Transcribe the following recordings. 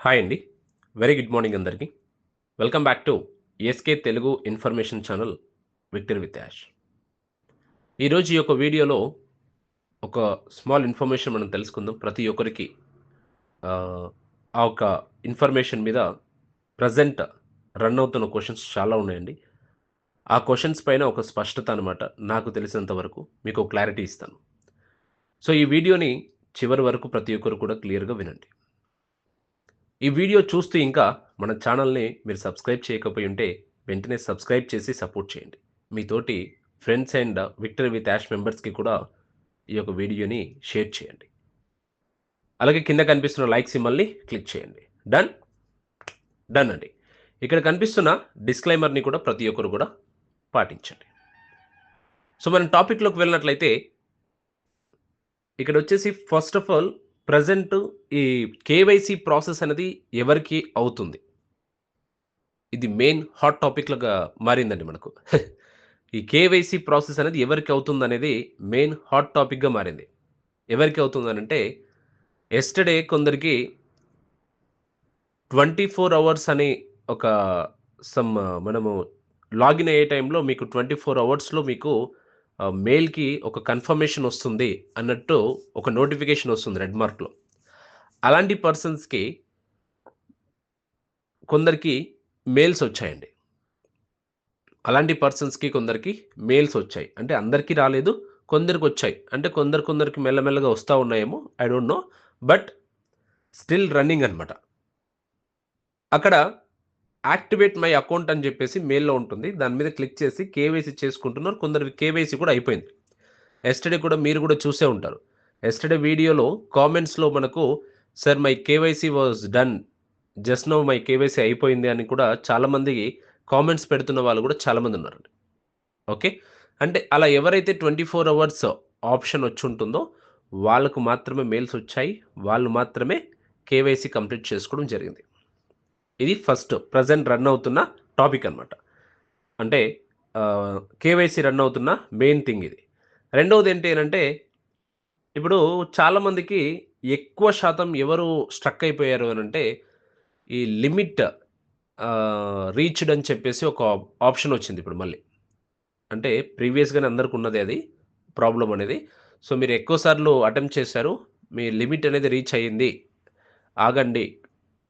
Hi అండి. Very good morning అందరికీ. Welcome back to SK Telugu information channel Victor with Yash. ఈరోజు ఈ యొక్క వీడియోలో ఒక స్మాల్ ఇన్ఫర్మేషన్ మనం తెలుసుకుందాం. ప్రతి ఒక్కరికి ఆ, ఆ ఒక ఇన్ఫర్మేషన్ మీద ప్రజెంట్ రన్ అవుతున్న క్వశ్చన్స్ చాలా ఉన్నాయండి. ఆ క్వశ్చన్స్ పైన ఒక స్పష్టత అనమాట నాకు తెలిసినంత వరకు మీకు క్లారిటీ ఇస్తాను. సో ఈ వీడియోని చివరి వరకు ప్రతి ఒక్కరు కూడా క్లియర్గా వినండి. ఈ వీడియో చూస్తూ ఇంకా మన ఛానల్ని మీరు సబ్స్క్రైబ్ చేయకపోయి ఉంటే వెంటనే సబ్స్క్రైబ్ చేసి సపోర్ట్ చేయండి. మీతోటి friends and Victor with Yash మెంబర్స్కి కూడా ఈ యొక్క వీడియోని షేర్ చేయండి. అలాగే కింద కనిపిస్తున్న లైక్ సింబల్ని క్లిక్ చేయండి. డన్? డన్ అండి. ఇక్కడ కనిపిస్తున్న డిస్క్లైమర్ని కూడా ప్రతి ఒక్కరు కూడా పాటించండి. సో మనం టాపిక్లోకి వెళ్ళినట్లయితే ఇక్కడ వచ్చేసి ఫస్ట్ ఆఫ్ ఆల్ ప్రజెంట్ ఈ కేవైసీ ప్రాసెస్ అనేది ఎవరికి అవుతుంది? ఇది మెయిన్ హాట్ టాపిక్లుగా మారిందండి మనకు. ఈ కేవైసీ ప్రాసెస్ అనేది ఎవరికి అవుతుంది అనేది మెయిన్ హాట్ టాపిక్గా మారింది. ఎవరికి అవుతుంది అంటే ఎస్టర్డే కొందరికి ట్వంటీ ఫోర్ అవర్స్ అని ఒక సమ్ మనము లాగిన్ అయ్యే టైంలో మీకు ట్వంటీ ఫోర్ అవర్స్లో మీకు మెయిల్కి ఒక కన్ఫర్మేషన్ వస్తుంది అన్నట్టు ఒక నోటిఫికేషన్ వస్తుంది రెడ్ మార్క్లో. అలాంటి పర్సన్స్కి కొందరికి మెయిల్స్ వచ్చాయండి. అలాంటి పర్సన్స్కి కొందరికి మెయిల్స్ వచ్చాయి. అంటే అందరికీ రాలేదు కొందరికి వచ్చాయి. అంటే కొందరు కొందరికి మెల్లమెల్లగా వస్తూ ఉన్నాయేమో I don't know. But still running అనమాట అక్కడ యాక్టివేట్ మై అకౌంట్ అని చెప్పేసి మెయిల్లో ఉంటుంది. దాని మీద క్లిక్ చేసి కేవైసీ చేసుకుంటున్నారు. కొందరికి కేవైసీ కూడా అయిపోయింది. ఎస్టర్డే కూడా మీరు కూడా చూసే ఉంటారు. ఎస్టర్డే వీడియోలో కామెంట్స్లో మనకు sir my KYC was done just now my KYC అయిపోయింది అని కూడా చాలామంది కామెంట్స్ పెడుతున్న వాళ్ళు కూడా చాలామంది ఉన్నారండి. ఓకే? అంటే అలా ఎవరైతే ట్వంటీ ఫోర్ అవర్స్ ఆప్షన్ వచ్చి ఉంటుందో వాళ్ళకు మాత్రమే మెయిల్స్ వచ్చాయి. వాళ్ళు మాత్రమే కేవైసీ కంప్లీట్ చేసుకోవడం జరిగింది. ఇది ఫస్ట్ ప్రజెంట్ రన్ అవుతున్న టాపిక్ అనమాట అంటే కేవైసీ రన్ అవుతున్న మెయిన్ థింగ్ ఇది. రెండవది ఏంటి అంటే ఇప్పుడు చాలామందికి ఎక్కువ శాతం ఎవరు స్ట్రక్ అయిపోయారు అని అంటే ఈ లిమిట్ రీచ్డ్ అని చెప్పేసి ఒక ఆప్షన్ వచ్చింది ఇప్పుడు మళ్ళీ. అంటే ప్రీవియస్గానే అందరికి ఉన్నది అది ప్రాబ్లం అనేది. సో మీరు ఎక్కువ సార్లు అటెంప్ట్ చేశారు మీ లిమిట్ అనేది రీచ్ అయ్యింది. ఆగండి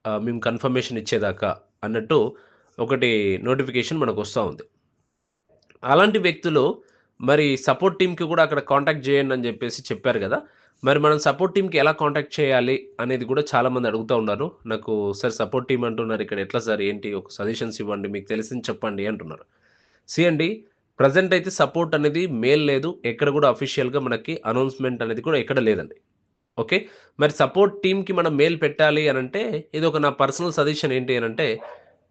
మేము కన్ఫర్మేషన్ ఇచ్చేదాకా అన్నట్టు ఒకటి నోటిఫికేషన్ మనకు వస్తూ ఉంది. అలాంటి వ్యక్తులు మరి సపోర్ట్ టీంకి కూడా అక్కడ కాంటాక్ట్ చేయండి అని చెప్పేసి చెప్పారు కదా. మరి మనం సపోర్ట్ టీంకి ఎలా కాంటాక్ట్ చేయాలి అనేది కూడా చాలామంది అడుగుతూ ఉన్నారు. నాకు సార్ సపోర్ట్ టీం అంటున్నారు. ఇక్కడ ఎట్లా సార్? ఏంటి? ఒక సజెషన్స్ ఇవ్వండి. మీకు తెలిసింది చెప్పండి అంటున్నారు. సి అండి ప్రజెంట్ అయితే సపోర్ట్ అనేది మెయిల్ లేదు. ఎక్కడ కూడా అఫీషియల్గా మనకి అనౌన్స్మెంట్ అనేది కూడా ఎక్కడ లేదండి. ఓకే? మరి సపోర్ట్ టీంకి మనం మెయిల్ పెట్టాలి అని అంటే ఇది ఒక నా పర్సనల్ సజెషన్ ఏంటి అని అంటే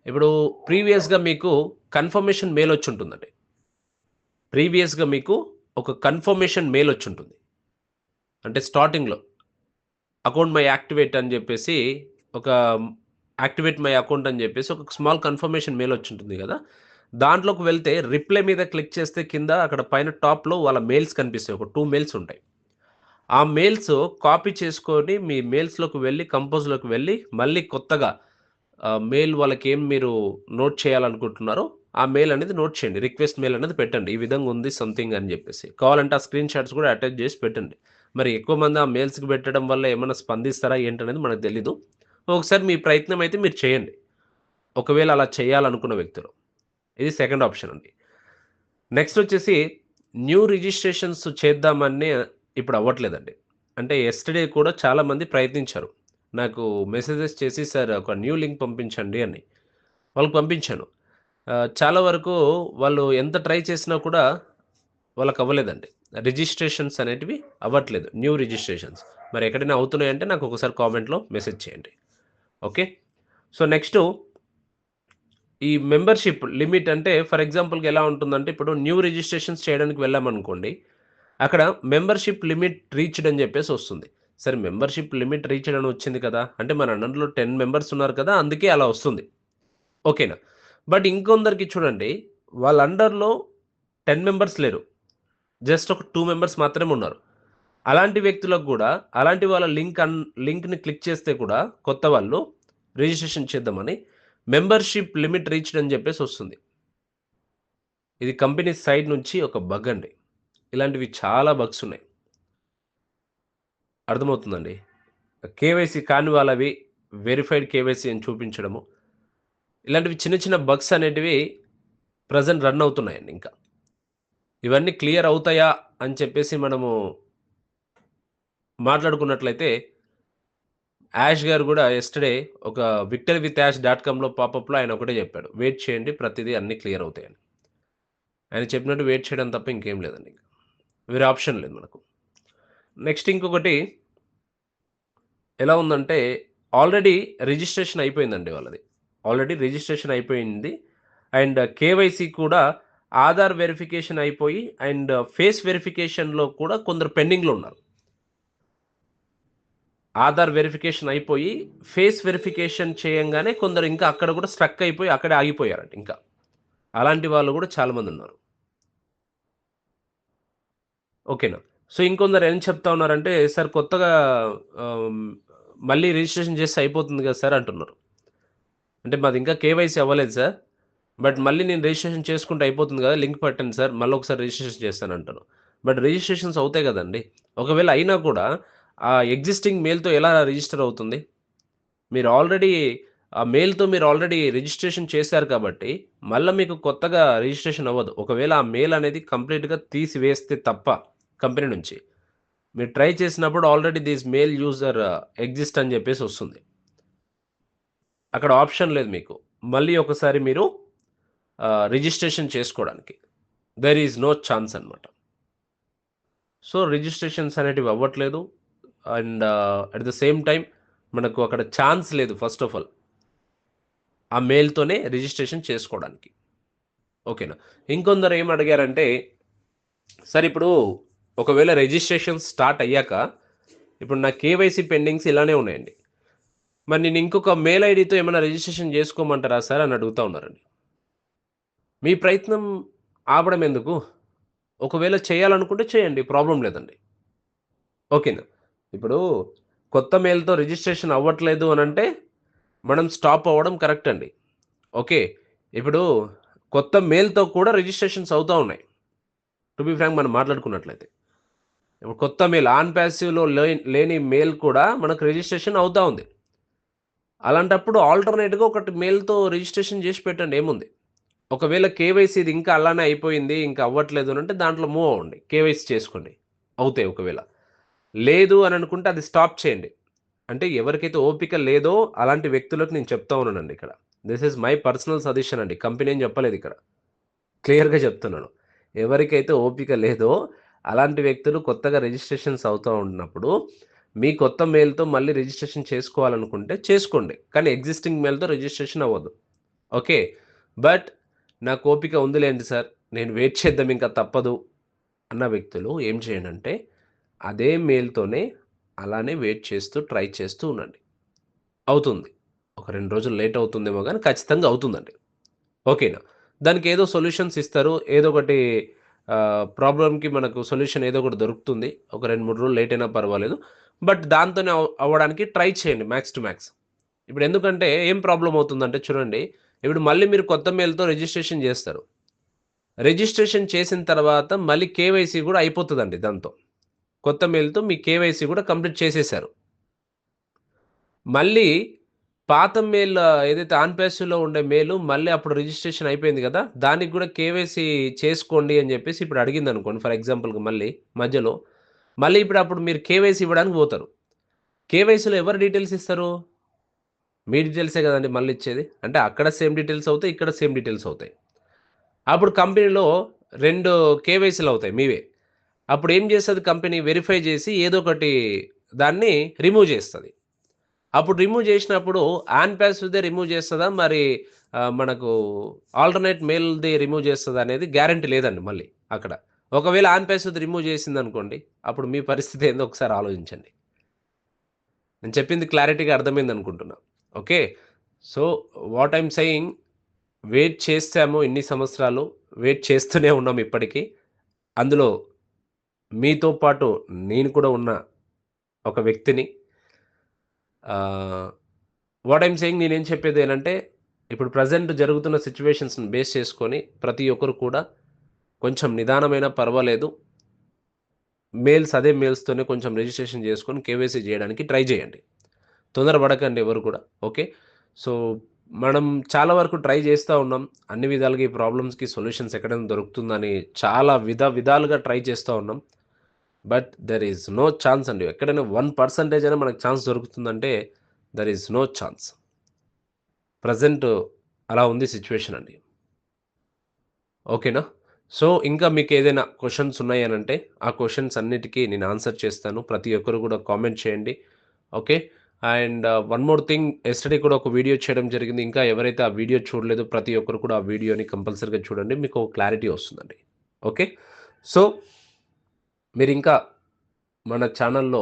ఇప్పుడు ప్రీవియస్గా మీకు కన్ఫర్మేషన్ మెయిల్ వచ్చి ఉంటుందండి ప్రీవియస్గా మీకు ఒక కన్ఫర్మేషన్ మెయిల్ వచ్చి ఉంటుంది అంటే స్టార్టింగ్లో అకౌంట్ మై యాక్టివేట్ అని చెప్పేసి ఒక యాక్టివేట్ మై అకౌంట్ అని చెప్పేసి ఒక స్మాల్ కన్ఫర్మేషన్ మెయిల్ వచ్చి ఉంటుంది కదా. దాంట్లోకి వెళ్తే రిప్లై మీద క్లిక్ చేస్తే కింద అక్కడ పైన టాప్లో వాళ్ళ మెయిల్స్ కనిపిస్తాయి. ఒక టూ మెయిల్స్ ఉంటాయి. ఆ మెయిల్స్ కాపీ చేసుకొని మీ మెయిల్స్లోకి వెళ్ళి కంపోజ్లోకి వెళ్ళి మళ్ళీ కొత్తగా మెయిల్ వాళ్ళకి ఏం మీరు నోట్ చేయాలనుకుంటున్నారో ఆ మెయిల్ అనేది నోట్ చేయండి. రిక్వెస్ట్ మెయిల్ అనేది పెట్టండి. ఈ విధంగా ఉంది సంథింగ్ అని చెప్పేసి. కావాలంటే ఆ స్క్రీన్ షాట్స్ కూడా అటాచ్ చేసి పెట్టండి. మరి ఎక్కువ మంది ఆ మెయిల్స్కి పెట్టడం వల్ల ఏమైనా స్పందిస్తారా ఏంటనేది మనకు తెలీదు. ఒకసారి మీ ప్రయత్నం అయితే మీరు చేయండి. ఒకవేళ అలా చేయాలనుకున్న వ్యక్తులు. ఇది సెకండ్ ఆప్షన్ అండి. నెక్స్ట్ వచ్చేసి న్యూ రిజిస్ట్రేషన్స్ చేద్దామని ఇప్పుడు అవ్వట్లేదండి. అంటే ఎస్టర్డే కూడా చాలామంది ప్రయత్నించారు. నాకు మెసేజెస్ చేసి సార్ ఒక న్యూ లింక్ పంపించండి అని. వాళ్ళకి పంపించాను. చాలా వరకు వాళ్ళు ఎంత ట్రై చేసినా కూడా వాళ్ళకి అవ్వలేదండి. రిజిస్ట్రేషన్స్ అనేటివి అవ్వట్లేదు. న్యూ రిజిస్ట్రేషన్స్ మరి ఎక్కడైనా అవుతున్నాయంటే నాకు ఒకసారి కామెంట్లో మెసేజ్ చేయండి. ఓకే? సో నెక్స్ట్ ఈ మెంబర్షిప్ లిమిట్ అంటే ఫర్ ఎగ్జాంపుల్కి ఎలా ఉంటుందంటే ఇప్పుడు న్యూ రిజిస్ట్రేషన్స్ చేయడానికి వెళ్ళామనుకోండి అక్కడ మెంబర్షిప్ లిమిట్ రీచ్డ్ అని చెప్పేసి వస్తుంది. సరే మెంబర్షిప్ లిమిట్ రీచ్డ్ అని వచ్చింది కదా అంటే మన అన్నంలో టెన్ మెంబర్స్ ఉన్నారు కదా అందుకే అలా వస్తుంది. ఓకేనా? బట్ ఇంకొందరికి చూడండి వాళ్ళ అండర్లో టెన్ మెంబర్స్ లేరు. జస్ట్ ఒక టూ మెంబర్స్ మాత్రమే ఉన్నారు. అలాంటి వ్యక్తులకు కూడా అలాంటి వాళ్ళ లింక్ అన్ లింక్ని క్లిక్ చేస్తే కూడా కొత్త వాళ్ళు రిజిస్ట్రేషన్ చేద్దామని మెంబర్షిప్ లిమిట్ రీచ్డ్ అని చెప్పేసి వస్తుంది. ఇది కంపెనీ సైడ్ నుంచి ఒక బగ్ అండి. ఇలాంటివి చాలా బగ్స్ ఉన్నాయి. అర్థమవుతుందండి? కేవైసీ కాని వాళ్ళవి వెరిఫైడ్ కేవైసీ అని చూపించడము. ఇలాంటివి చిన్న చిన్న బగ్స్ అనేటివి ప్రజెంట్ రన్ అవుతున్నాయండి ఇంకా. ఇవన్నీ క్లియర్ అవుతాయా అని చెప్పేసి మనము మాట్లాడుకున్నట్లయితే యాష్ గారు కూడా ఎస్టర్డే ఒక విక్టర్ విత్ యాష్ డాట్ కామ్లో పాపప్లో ఆయన ఒకటే చెప్పాడు. వెయిట్ చేయండి ప్రతిదీ అన్నీ క్లియర్ అవుతాయని. ఆయన చెప్పినట్టు వెయిట్ చేయడం తప్ప ఇంకేం లేదండి వేరే ఆప్షన్ లేదు మనకు. నెక్స్ట్ ఇంకొకటి ఎలా ఉందంటే ఆల్రెడీ రిజిస్ట్రేషన్ అయిపోయిందండి వాళ్ళది. ఆల్రెడీ రిజిస్ట్రేషన్ అయిపోయింది. అండ్ కేవైసీ కూడా ఆధార్ వెరిఫికేషన్ అయిపోయి అండ్ ఫేస్ వెరిఫికేషన్లో కూడా కొందరు పెండింగ్లో ఉన్నారు. ఆధార్ వెరిఫికేషన్ అయిపోయి ఫేస్ వెరిఫికేషన్ చేయంగానే కొందరు ఇంకా అక్కడ కూడా స్ట్రక్ అయిపోయి అక్కడే ఆగిపోయారంట ఇంకా. అలాంటి వాళ్ళు కూడా చాలామంది ఉన్నారు. ఓకేనా? సో ఇంకొందరు ఏం చెప్తా ఉన్నారంటే సార్ కొత్తగా మళ్ళీ రిజిస్ట్రేషన్ చేస్తే అయిపోతుంది కదా సార్ అంటున్నారు. అంటే మాది ఇంకా కేవైసీ అవ్వలేదు సార్ బట్ మళ్ళీ నేను రిజిస్ట్రేషన్ చేసుకుంటే అయిపోతుంది కదా లింక్ పెట్టండి సార్ మళ్ళీ ఒకసారి రిజిస్ట్రేషన్ చేస్తాను అంటాను బట్ రిజిస్ట్రేషన్స్ అవుతాయి కదండి. ఒకవేళ అయినా కూడా ఆ ఎగ్జిస్టింగ్ మెయిల్తో ఎలా రిజిస్టర్ అవుతుంది? మీరు ఆల్రెడీ ఆ మెయిల్తో మీరు ఆల్రెడీ రిజిస్ట్రేషన్ చేశారు కాబట్టి మళ్ళీ మీకు కొత్తగా రిజిస్ట్రేషన్ అవ్వదు. ఒకవేళ ఆ మెయిల్ అనేది కంప్లీట్గా తీసివేస్తే తప్ప కంపెనీ నుంచి. మీరు ట్రై చేసినప్పుడు already this mail user exist అని చెప్పేసి వస్తుంది. అక్కడ ఆప్షన్ లేదు మీకు. మళ్ళీ ఒకసారి మీరు రిజిస్ట్రేషన్ చేసుకోవడానికి. దెర్ ఈజ్ నో ఛాన్స్ అనమాట సో రిజిస్ట్రేషన్స్ అనేటివి అవ్వట్లేదు. And at the same time మనకు అక్కడ ఛాన్స్ లేదు ఫస్ట్ ఆఫ్ ఆల్. ఆ మెయిల్తోనే రిజిస్ట్రేషన్ చేసుకోవడానికి. ఓకేనా? ఇంకొందరు ఏం అడిగారంటే సార్ ఇప్పుడు ఒకవేళ రిజిస్ట్రేషన్ స్టార్ట్ అయ్యాక ఇప్పుడు నా కేవైసీ పెండింగ్స్ ఇలానే ఉన్నాయండి. మరి నేను ఇంకొక మెయిల్ ఐడితో ఏమైనా రిజిస్ట్రేషన్ చేసుకోమంటారా సార్ అని అడుగుతూ ఉన్నారండి. మీ ప్రయత్నం ఆపడం ఎందుకు? ఒకవేళ చేయాలనుకుంటే చేయండి ప్రాబ్లం లేదండి. ఓకేనా ఇప్పుడు కొత్త మెయిల్తో రిజిస్ట్రేషన్ అవ్వట్లేదు అని అంటే మనం స్టాప్ అవ్వడం కరెక్ట్ అండి. ఓకే ఇప్పుడు కొత్త మెయిల్తో కూడా రిజిస్ట్రేషన్స్ అవుతూ ఉన్నాయి. టు బి ఫ్రాంక్ మనం మాట్లాడుకున్నట్లయితే. ఇప్పుడు కొత్త మెయిల్ ఆన్ ప్యాసివ్లో లేని మెయిల్ కూడా మనకు రిజిస్ట్రేషన్ అవుతూ ఉంది. అలాంటప్పుడు ఆల్టర్నేట్గా ఒకటి మెయిల్తో రిజిస్ట్రేషన్ చేసి పెట్టండి ఏముంది? ఒకవేళ కేవైసీ ఇది ఇంకా అలానే అయిపోయింది ఇంకా అవ్వట్లేదు అని అంటే దాంట్లో మూవ్ అవ్వండి కేవైసీ చేసుకోండి అవుతాయి ఒకవేళ. లేదు అని అనుకుంటే అది స్టాప్ చేయండి. అంటే ఎవరికైతే ఓపిక లేదో అలాంటి వ్యక్తులకు నేను చెప్తా ఉన్నానండి ఇక్కడ. This is my personal suggestion అండి కంపెనీ ఏం చెప్పలేదు ఇక్కడ. క్లియర్గా చెప్తున్నాను. ఎవరికైతే ఓపిక లేదో అలాంటి వ్యక్తులు కొత్తగా రిజిస్ట్రేషన్స్ అవుతూ ఉన్నప్పుడు మీ కొత్త మెయిల్తో మళ్ళీ రిజిస్ట్రేషన్ చేసుకోవాలనుకుంటే చేసుకోండి. కానీ ఎగ్జిస్టింగ్ మెయిల్తో రిజిస్ట్రేషన్ అవ్వదు. ఓకే? బట్ నాకు ఓపిక ఉందిలేండి సార్. నేను వెయిట్ చేద్దాం ఇంకా తప్పదు అన్న వ్యక్తులు ఏం చేయండి అంటే అదే మెయిల్తోనే అలానే వెయిట్ చేస్తూ ట్రై చేస్తూ ఉండండి. అవుతుంది. ఒక రెండు రోజులు లేట్ అవుతుందేమో కానీ ఖచ్చితంగా అవుతుందండి. ఓకేనా? దానికి ఏదో సొల్యూషన్స్ ఇస్తారు. ఏదో ఒకటి ప్రాబ్లంకి మనకు సొల్యూషన్ ఏదో ఒకటి దొరుకుతుంది. ఒక రెండు మూడు రోజులు లేట్ అయినా పర్వాలేదు. బట్ దాంతోనే అవ్- అవ్వడానికి ట్రై చేయండి మ్యాక్స్ టు మ్యాక్స్. ఇప్పుడు ఎందుకంటే ఏం ప్రాబ్లం అవుతుందంటే చూడండి ఇప్పుడు మళ్ళీ మీరు కొత్త మెయిల్తో రిజిస్ట్రేషన్ చేస్తారు. రిజిస్ట్రేషన్ చేసిన తర్వాత మళ్ళీ కేవైసీ కూడా అయిపోతుందండి దాంతో. కొత్త మెయిల్తో మీ కేవైసీ కూడా కంప్లీట్ చేసేసారు. మళ్ళీ పాత మెయిల్ ఏదైతే ఆన్ పేస్లో ఉండే మెయిల్ మళ్ళీ అప్పుడు రిజిస్ట్రేషన్ అయిపోయింది కదా దానికి కూడా కేవైసీ చేసుకోండి అని చెప్పేసి ఇప్పుడు అడిగింది అనుకోండి ఫర్ ఎగ్జాంపుల్కి మళ్ళీ మధ్యలో. మళ్ళీ ఇప్పుడు అప్పుడు మీరు కేవైసీ ఇవ్వడానికి పోతారు. కేవైసీలో ఎవరు డీటెయిల్స్ ఇస్తారు? మీ డీటెయిల్సే కదండి మళ్ళీ ఇచ్చేది. అంటే అక్కడ సేమ్ డీటెయిల్స్ అవుతాయి ఇక్కడ సేమ్ డీటెయిల్స్ అవుతాయి. అప్పుడు కంపెనీలో రెండు కేవైసీలు అవుతాయి మీవే. అప్పుడు ఏం చేస్తుంది కంపెనీ? వెరిఫై చేసి ఏదో ఒకటి దాన్ని రిమూవ్ చేస్తుంది. అప్పుడు రిమూవ్ చేసినప్పుడు ఆన్ ప్యాసివ్దే రిమూవ్ చేస్తుందా? మరి మనకు ఆల్టర్నేట్ మెయిల్ది రిమూవ్ చేస్తుందా అనేది గ్యారంటీ లేదండి మళ్ళీ అక్కడ. ఒకవేళ ఆన్ ప్యాసివ్ది రిమూవ్ చేసింది అనుకోండి అప్పుడు మీ పరిస్థితి ఏందో ఒకసారి ఆలోచించండి. నేను చెప్పింది క్లారిటీగా అర్థమైంది అనుకుంటున్నా. Okay? So what I'm saying wait చేస్తాము ఇన్ని సంవత్సరాలు వెయిట్ చేస్తూనే ఉన్నాం ఇప్పటికీ. అందులో మీతో పాటు నేను కూడా ఉన్న ఒక వ్యక్తిని వాట్ ఐమ్ సేయింగ్ నేనేం చెప్పేది ఏంటంటే ఇప్పుడు ప్రజెంట్ జరుగుతున్న సిచ్యువేషన్స్ని బేస్ చేసుకొని ప్రతి ఒక్కరు కూడా కొంచెం నిదానమైన పర్వాలేదు. మెయిల్స్ అదే మెయిల్స్తోనే కొంచెం రిజిస్ట్రేషన్ చేసుకొని కేవైసీ చేయడానికి ట్రై చేయండి. తొందరపడకండి ఎవరు కూడా ఓకే సో మనం చాలా వరకు ట్రై చేస్తూ ఉన్నాం. అన్ని విధాలుగా ఈ ప్రాబ్లమ్స్కి సొల్యూషన్స్ ఎక్కడైనా దొరుకుతుందని చాలా విధ విధాలుగా ట్రై చేస్తూ ఉన్నాం. But there is no chance అండి. ఎక్కడైనా వన్ పర్సంటేజ్ అయినా మనకు chance దొరుకుతుందంటే there is no chance present అలా ఉంది సిచ్యువేషన్ అండి. ఓకేనా సో ఇంకా మీకు ఏదైనా క్వశ్చన్స్ ఉన్నాయనంటే ఆ క్వశ్చన్స్ అన్నిటికీ నేను ఆన్సర్ చేస్తాను. ప్రతి ఒక్కరు కూడా కామెంట్ చేయండి. Okay and one more thing yesterday కూడా ఒక వీడియో చేయడం జరిగింది. ఇంకా ఎవరైతే ఆ వీడియో చూడలేదో ప్రతి ఒక్కరు కూడా ఆ వీడియోని కంపల్సరీగా చూడండి. మీకు క్లారిటీ వస్తుందండి. ఓకే సో మీరు ఇంకా మన ఛానల్లో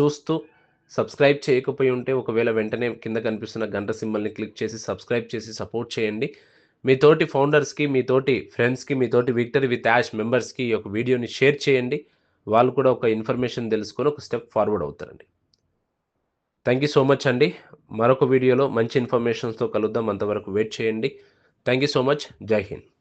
చూస్తూ సబ్స్క్రైబ్ చేయకపోయి ఉంటే ఒకవేళ వెంటనే కింద కనిపిస్తున్న గంట సింబల్ని క్లిక్ చేసి సబ్స్క్రైబ్ చేసి సపోర్ట్ చేయండి. మీ తోటి ఫౌండర్స్కి మీ తోటి ఫ్రెండ్స్కి మీ తోటి విక్టరీ విత్ యాష్ మెంబర్స్కి ఈ యొక్క వీడియోని షేర్ చేయండి. వాళ్ళు కూడా ఒక ఇన్ఫర్మేషన్ తెలుసుకొని ఒక స్టెప్ ఫార్వర్డ్ అవుతారండి. థ్యాంక్ యూ సో మచ్ అండి. మరొక వీడియోలో మంచి ఇన్ఫర్మేషన్స్తో కలుద్దాం. అంతవరకు వెయిట్ చేయండి. Thank you so much. జై హింద్.